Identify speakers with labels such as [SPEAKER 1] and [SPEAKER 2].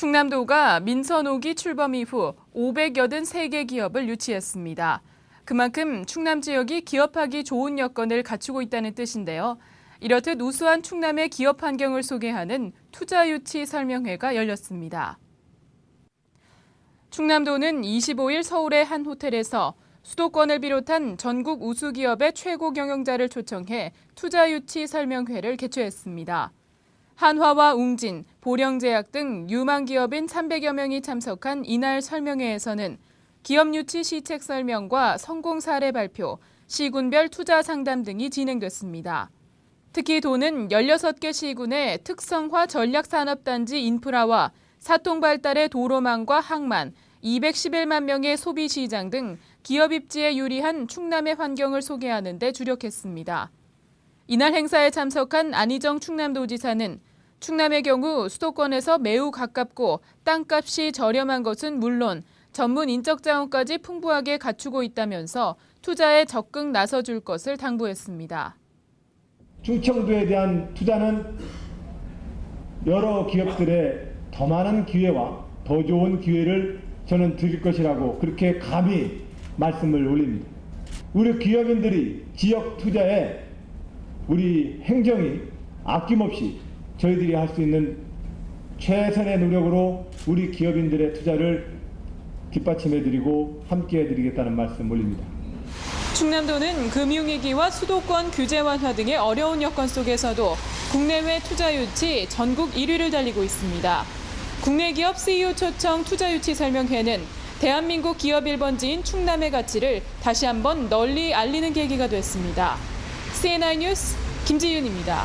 [SPEAKER 1] 충남도가 민선 5기 출범 이후 583개 기업을 유치했습니다. 그만큼 충남 지역이 기업하기 좋은 여건을 갖추고 있다는 뜻인데요. 이렇듯 우수한 충남의 기업 환경을 소개하는 투자 유치 설명회가 열렸습니다. 충남도는 25일 서울의 한 호텔에서 수도권을 비롯한 전국 우수 기업의 최고 경영자를 초청해 투자 유치 설명회를 개최했습니다. 한화와 웅진, 보령제약 등 유망 기업인 300여 명이 참석한 이날 설명회에서는 기업 유치 시책 설명과 성공 사례 발표, 시군별 투자 상담 등이 진행됐습니다. 특히 도는 16개 시군의 특성화 전략산업단지 인프라와 사통 발달의 도로망과 항만, 211만 명의 소비 시장 등 기업 입지에 유리한 충남의 환경을 소개하는 데 주력했습니다. 이날 행사에 참석한 안희정 충남도지사는 충남의 경우 수도권에서 매우 가깝고 땅값이 저렴한 것은 물론 전문 인적 자원까지 풍부하게 갖추고 있다면서 투자에 적극 나서줄 것을 당부했습니다.
[SPEAKER 2] 충청도에 대한 투자는 여러 기업들의 더 많은 기회와 더 좋은 기회를 저는 드릴 것이라고 그렇게 감히 말씀을 올립니다. 우리 기업인들이 지역 투자에 우리 행정이 아낌없이 저희들이 할 수 있는 최선의 노력으로 우리 기업인들의 투자를 뒷받침해드리고 함께해드리겠다는 말씀 올립니다.
[SPEAKER 1] 충남도는 금융위기와 수도권 규제 완화 등의 어려운 여건 속에서도 국내외 투자 유치 전국 1위를 달리고 있습니다. 국내 기업 CEO 초청 투자 유치 설명회는 대한민국 기업 1번지인 충남의 가치를 다시 한번 널리 알리는 계기가 됐습니다. CNI 뉴스 김지윤입니다.